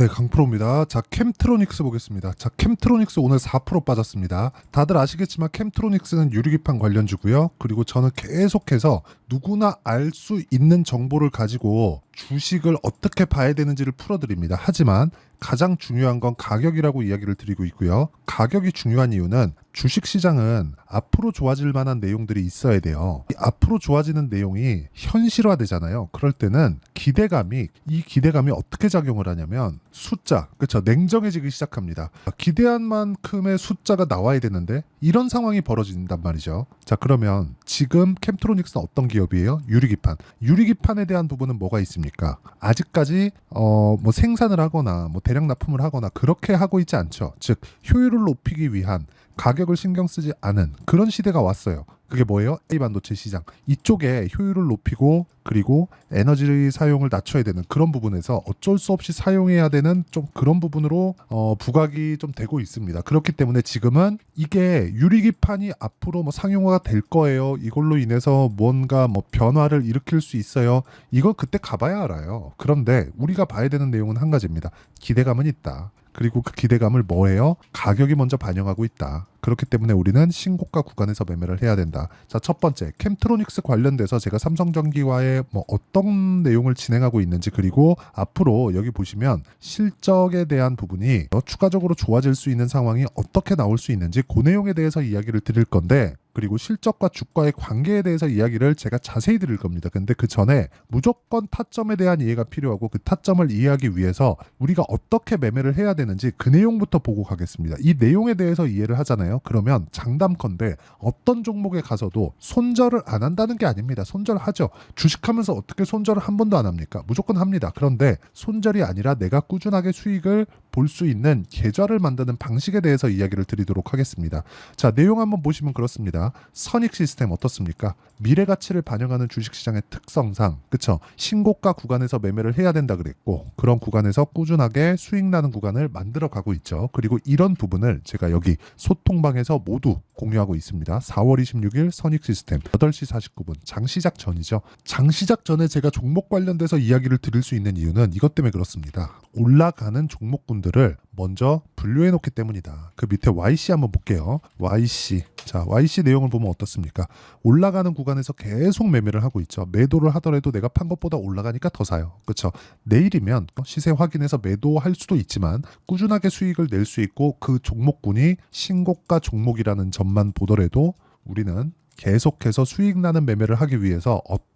네, 강프로입니다. 자, 캠트로닉스 보겠습니다. 자, 캠트로닉스 오늘 4% 빠졌습니다. 다들 아시겠지만 캠트로닉스는 유리기판 관련주고요. 그리고 저는 계속해서 누구나 알 수 있는 정보를 가지고 주식을 어떻게 봐야 되는지를 풀어드립니다. 하지만 가장 중요한 건 가격이라고 이야기를 드리고 있고요. 가격이 중요한 이유는 주식 시장은 앞으로 좋아질 만한 내용들이 있어야 돼요. 이 앞으로 좋아지는 내용이 현실화되잖아요. 그럴 때는 기대감이 이 기대감이 어떻게 작용을 하냐면 숫자, 그렇죠. 냉정해지기 시작합니다. 기대한 만큼의 숫자가 나와야 되는데 이런 상황이 벌어진단 말이죠. 자, 그러면 지금 캠트로닉스는 어떤 기업이에요? 유리기판. 유리기판에 대한 부분은 뭐가 있습니까? 아직까지 어, 뭐 생산을 하거나 뭐 대량 납품을 하거나 그렇게 하고 있지 않죠. 즉 효율을 높이기 위한 가격을 신경 쓰지 않은 그런 시대가 왔어요. 그게 뭐예요? A 반도체 시장. 이쪽에 효율을 높이고 그리고 에너지 사용을 낮춰야 되는 그런 부분에서 어쩔 수 없이 사용해야 되는 좀 그런 부분으로 어, 부각이 좀 되고 있습니다. 그렇기 때문에 지금은 이게 유리기판이 앞으로 뭐 상용화가 될 거예요. 이걸로 인해서 뭔가 뭐 변화를 일으킬 수 있어요. 이거 그때 가봐야 알아요. 그런데 우리가 봐야 되는 내용은 한 가지입니다. 기대감은 있다. 그리고 그 기대감을 뭐해요? 가격이 먼저 반영하고 있다. 그렇기 때문에 우리는 신고가 구간에서 매매를 해야 된다. 자, 첫 번째, 캠트로닉스 관련돼서 제가 삼성전기와의 뭐 어떤 내용을 진행하고 있는지 그리고 앞으로 여기 보시면 실적에 대한 부분이 더 추가적으로 좋아질 수 있는 상황이 어떻게 나올 수 있는지 그 내용에 대해서 이야기를 드릴 건데 그리고 실적과 주가의 관계에 대해서 이야기를 제가 자세히 드릴 겁니다. 근데 그 전에 무조건 타점에 대한 이해가 필요하고 그 타점을 이해하기 위해서 우리가 어떻게 매매를 해야 되는지 그 내용부터 보고 가겠습니다. 이 내용에 대해서 이해를 하잖아요. 그러면 장담컨대 어떤 종목에 가서도 손절을 안 한다는 게 아닙니다. 손절하죠. 주식하면서 어떻게 손절을 한 번도 안 합니까? 무조건 합니다. 그런데 손절이 아니라 내가 꾸준하게 수익을 볼 수 있는 계좌를 만드는 방식에 대해서 이야기를 드리도록 하겠습니다. 자, 내용 한번 보시면 그렇습니다. 선익 시스템 어떻습니까? 미래 가치를 반영하는 주식 시장의 특성상 그쵸 신고가 구간에서 매매를 해야 된다 그랬고 그런 구간에서 꾸준하게 수익 나는 구간을 만들어 가고 있죠. 그리고 이런 부분을 제가 여기 소통방에서 모두 공유하고 있습니다. 4월 26일 선익 시스템 8시 49분 장 시작 전이죠. 장 시작 전에 제가 종목 관련돼서 이야기를 드릴 수 있는 이유는 이것 때문에 그렇습니다. 올라가는 종목군들을 먼저 분류해 놓기 때문이다. 그 밑에 YC 한번 볼게요. YC. 자, YC 내용을 보면 어떻습니까? 올라가는 구간에서 계속 매매를 하고 있죠. 매도를 하더라도 내가 판 것보다 올라가니까 더 사요. 그렇죠? 내일이면 시세 확인해서 매도할 수도 있지만 꾸준하게 수익을 낼 수 있고 그 종목군이 신고가 종목이라는 점만 보더라도 우리는 계속해서 수익 나는 매매를 하기 위해서 어떤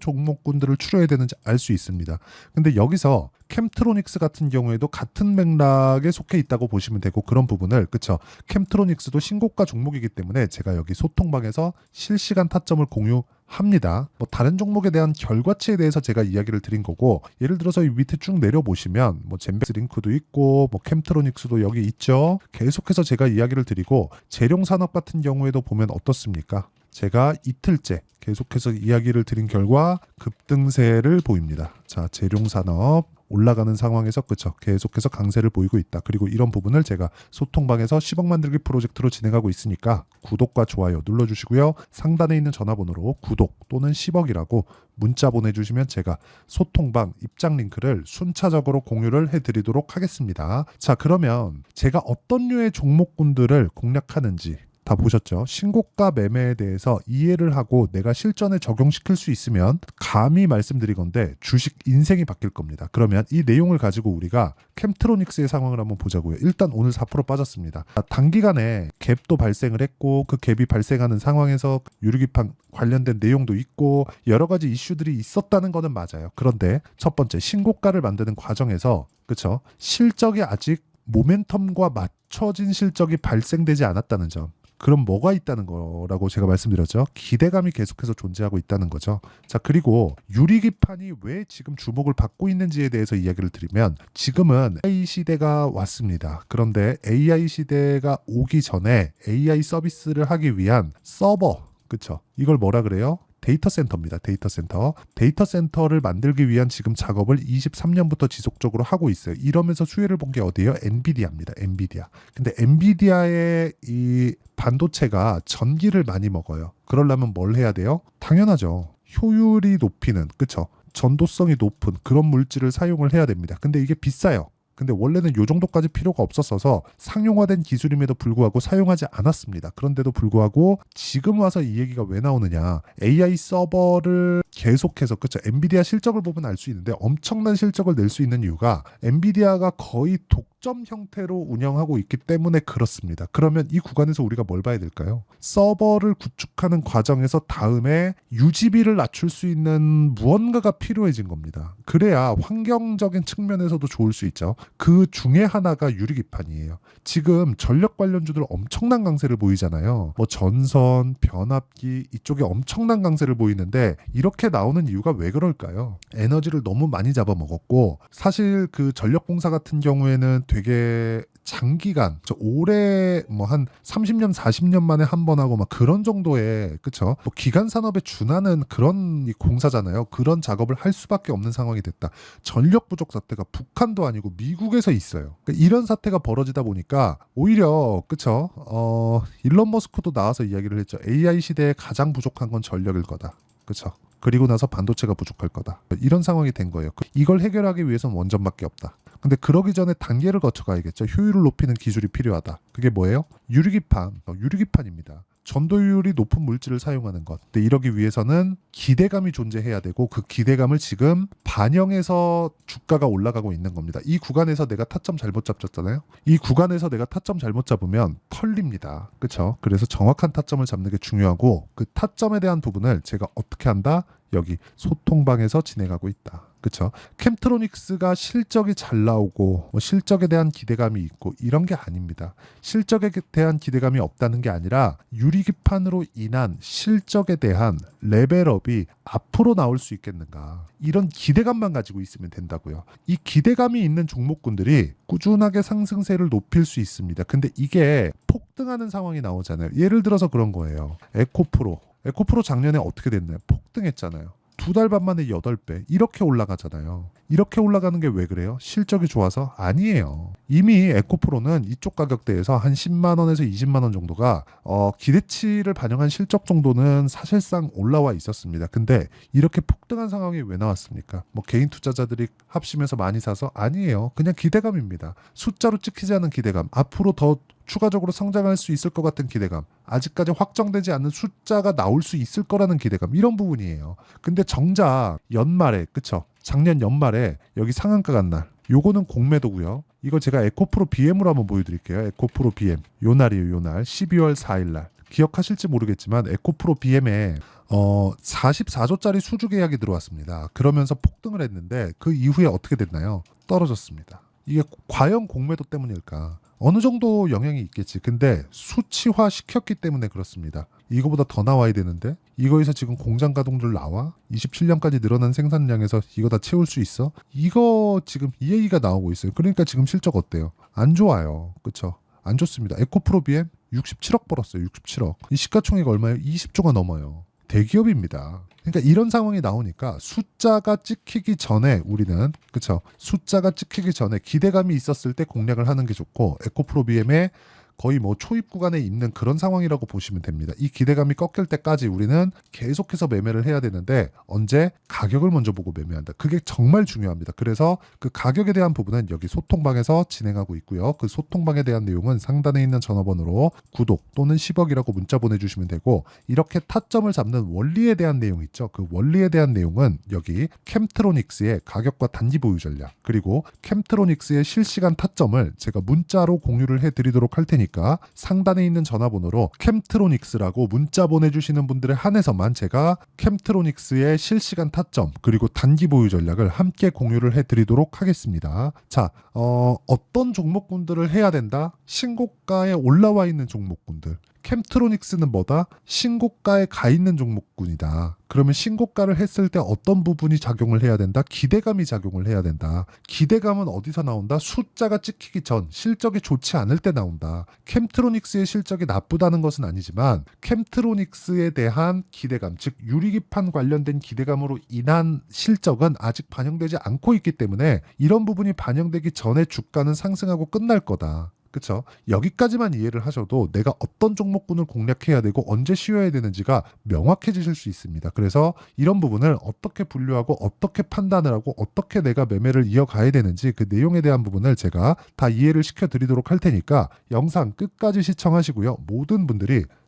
종목군들을 추려야 되는지 알 수 있습니다. 근데 여기서 캠트로닉스 같은 경우에도 같은 맥락에 속해 있다고 보시면 되고 그런 부분을 그쵸 캠트로닉스도 신고가 종목이기 때문에 제가 여기 소통방에서 실시간 타점을 공유 합니다. 뭐 다른 종목에 대한 결과치에 대해서 제가 이야기를 드린 거고 예를 들어서 이 밑에 쭉 내려 보시면 뭐 젠베스 링크도 있고 뭐 캠트로닉스도 여기 있죠. 계속해서 제가 이야기를 드리고 재룡 산업 같은 경우에도 보면 어떻습니까? 제가 이틀째 계속해서 이야기를 드린 결과 급등세를 보입니다. 자, 재룡산업 올라가는 상황에서 그쵸 계속해서 강세를 보이고 있다. 그리고 이런 부분을 제가 소통방에서 10억 만들기 프로젝트로 진행하고 있으니까 구독과 좋아요 눌러주시고요. 상단에 있는 전화번호로 구독 또는 10억이라고 문자 보내주시면 제가 소통방 입장 링크를 순차적으로 공유를 해드리도록 하겠습니다. 자 그러면 제가 어떤 류의 종목군들을 공략하는지 다 보셨죠? 신고가 매매에 대해서 이해를 하고 내가 실전에 적용시킬 수 있으면 감히 말씀드리건데 주식 인생이 바뀔 겁니다. 그러면 이 내용을 가지고 우리가 캠트로닉스의 상황을 한번 보자고요. 일단 오늘 4% 빠졌습니다. 단기간에 갭도 발생을 했고 그 갭이 발생하는 상황에서 유리기판 관련된 내용도 있고 여러 가지 이슈들이 있었다는 거는 맞아요. 그런데 첫 번째 신고가를 만드는 과정에서 그쵸 실적이 아직 모멘텀과 맞춰진 실적이 발생되지 않았다는 점. 그럼 뭐가 있다는 거라고 제가 말씀드렸죠. 기대감이 계속해서 존재하고 있다는 거죠. 자, 그리고 유리기판이 왜 지금 주목을 받고 있는지에 대해서 이야기를 드리면 지금은 AI 시대가 왔습니다. 그런데 AI 시대가 오기 전에 AI 서비스를 하기 위한 서버, 그쵸? 이걸 뭐라 그래요? 데이터 센터입니다. 데이터 센터. 데이터 센터를 만들기 위한 지금 작업을 23년부터 지속적으로 하고 있어요. 이러면서 수혜를 본 게 어디예요? 엔비디아입니다. 엔비디아. 근데 엔비디아의 이 반도체가 전기를 많이 먹어요. 그러려면 뭘 해야 돼요? 당연하죠. 효율이 높이는 그쵸? 전도성이 높은 그런 물질을 사용을 해야 됩니다. 근데 이게 비싸요. 근데 원래는 요 정도까지 필요가 없었어서 상용화된 기술임에도 불구하고 사용하지 않았습니다. 그런데도 불구하고 지금 와서 이 얘기가 왜 나오느냐? AI 서버를 계속해서 그쵸 엔비디아 실적을 보면 알 수 있는데 엄청난 실적을 낼 수 있는 이유가 엔비디아가 거의 독 점 형태로 운영하고 있기 때문에 그렇습니다. 그러면 이 구간에서 우리가 뭘 봐야 될까요? 서버를 구축하는 과정에서 다음에 유지비를 낮출 수 있는 무언가가 필요해진 겁니다. 그래야 환경적인 측면에서도 좋을 수 있죠. 그 중에 하나가 유리기판이에요. 지금 전력 관련주들 엄청난 강세를 보이잖아요. 뭐 전선, 변압기 이쪽에 엄청난 강세를 보이는데 이렇게 나오는 이유가 왜 그럴까요? 에너지를 너무 많이 잡아먹었고 사실 그 전력공사 같은 경우에는 되게 장기간 저 올해 뭐한 30년 40년 만에 한 번 하고 막 그런 정도의 그쵸? 뭐 기간 산업에 준하는 그런 이 공사잖아요. 그런 작업을 할 수밖에 없는 상황이 됐다. 전력 부족 사태가 북한도 아니고 미국에서 있어요. 그러니까 이런 사태가 벌어지다 보니까 오히려 그쵸? 어 일론 머스크도 나와서 이야기를 했죠. AI 시대에 가장 부족한 건 전력일 거다. 그쵸? 그리고 나서 반도체가 부족할 거다. 이런 상황이 된 거예요. 그 이걸 해결하기 위해서는 원전밖에 없다. 근데 그러기 전에 단계를 거쳐가야겠죠. 효율을 높이는 기술이 필요하다. 그게 뭐예요? 유리기판. 어, 유리기판입니다. 전도율이 높은 물질을 사용하는 것. 근데 이러기 위해서는 기대감이 존재해야 되고 그 기대감을 지금 반영해서 주가가 올라가고 있는 겁니다. 이 구간에서 내가 타점 잘못 잡았잖아요. 이 구간에서 내가 타점 잘못 잡으면 털립니다. 그렇죠? 그래서 정확한 타점을 잡는 게 중요하고 그 타점에 대한 부분을 제가 어떻게 한다? 여기 소통방에서 진행하고 있다. 그렇죠? 캠트로닉스가 실적이 잘 나오고 뭐 실적에 대한 기대감이 있고 이런 게 아닙니다. 실적에 대한 기대감이 없다는 게 아니라 유리기판으로 인한 실적에 대한 레벨업이 앞으로 나올 수 있겠는가 이런 기대감만 가지고 있으면 된다고요. 이 기대감이 있는 종목군들이 꾸준하게 상승세를 높일 수 있습니다. 근데 이게 폭등하는 상황이 나오잖아요. 예를 들어서 그런 거예요. 에코프로 에코프로 작년에 어떻게 됐나요? 폭등했잖아요. 두 달 반 만에 8배 이렇게 올라가잖아요. 이렇게 올라가는 게 왜 그래요? 실적이 좋아서 아니에요. 이미 에코프로는 이쪽 가격대에서 한 10만 원에서 20만 원 정도가 어, 기대치를 반영한 실적 정도는 사실상 올라와 있었습니다. 근데 이렇게 폭등한 상황이 왜 나왔습니까? 뭐 개인 투자자들이 합심해서 많이 사서 아니에요. 그냥 기대감입니다. 숫자로 찍히지 않은 기대감. 앞으로 더 추가적으로 성장할 수 있을 것 같은 기대감, 아직까지 확정되지 않는 숫자가 나올 수 있을 거라는 기대감, 이런 부분이에요. 근데 정작 연말에, 그쵸? 작년 연말에 여기 상한가 간 날, 요거는 공매도고요. 이거 제가 에코프로 BM으로 한번 보여드릴게요. 에코프로 BM. 요 날이에요, 요 날. 12월 4일 날. 기억하실지 모르겠지만 에코프로 BM에 어 44조짜리 수주 계약이 들어왔습니다. 그러면서 폭등을 했는데 그 이후에 어떻게 됐나요? 떨어졌습니다. 이게 과연 공매도 때문일까? 어느 정도 영향이 있겠지. 근데 수치화 시켰기 때문에 그렇습니다. 이거보다 더 나와야 되는데 이거에서 지금 공장 가동률 나와? 27년까지 늘어난 생산량에서 이거 다 채울 수 있어? 이거 지금 이 얘기가 나오고 있어요. 그러니까 지금 실적 어때요? 안 좋아요. 그쵸? 안 좋습니다. 에코프로 BM 67억 벌었어요. 67억. 이 시가총액 얼마예요? 20조가 넘어요. 대기업입니다. 그러니까 이런 상황이 나오니까 숫자가 찍히기 전에 우리는 그쵸? 숫자가 찍히기 전에 기대감이 있었을 때 공략을 하는 게 좋고 에코프로 BM의 거의 뭐 초입 구간에 있는 그런 상황이라고 보시면 됩니다. 이 기대감이 꺾일 때까지 우리는 계속해서 매매를 해야 되는데 언제 가격을 먼저 보고 매매한다. 그게 정말 중요합니다. 그래서 그 가격에 대한 부분은 여기 소통방에서 진행하고 있고요. 그 소통방에 대한 내용은 상단에 있는 전화번호로 구독 또는 10억이라고 문자 보내주시면 되고 이렇게 타점을 잡는 원리에 대한 내용 있죠. 그 원리에 대한 내용은 여기 캠트로닉스의 가격과 단기 보유 전략 그리고 캠트로닉스의 실시간 타점을 제가 문자로 공유를 해드리도록 할 테니 테니까 상단에 있는 전화번호로 캠트로닉스라고 문자 보내주시는 분들에 한해서만 제가 캠트로닉스의 실시간 타점 그리고 단기 보유 전략을 함께 공유를 해드리도록 하겠습니다. 자, 어, 어떤 종목군들을 해야 된다? 신고가에 올라와 있는 종목군들. 캠트로닉스는 뭐다? 신고가에 가 있는 종목군이다. 그러면 신고가를 했을 때 어떤 부분이 작용을 해야 된다? 기대감이 작용을 해야 된다. 기대감은 어디서 나온다? 숫자가 찍히기 전, 실적이 좋지 않을 때 나온다. 캠트로닉스의 실적이 나쁘다는 것은 아니지만 캠트로닉스에 대한 기대감, 즉 유리기판 관련된 기대감으로 인한 실적은 아직 반영되지 않고 있기 때문에 이런 부분이 반영되기 전에 주가는 상승하고 끝날 거다. 그쵸? 여기까지만 이해를 하셔도 내가 어떤 종목군을 공략해야 되고 언제 쉬어야 되는지가 명확해지실 수 있습니다. 그래서 이런 부분을 어떻게 분류하고 어떻게 판단을 하고 어떻게 내가 매매를 이어가야 되는지 그 내용에 대한 부분을 제가 다 이해를 시켜드리도록 할 테니까 영상 끝까지 시청하시고요. 모든 분들이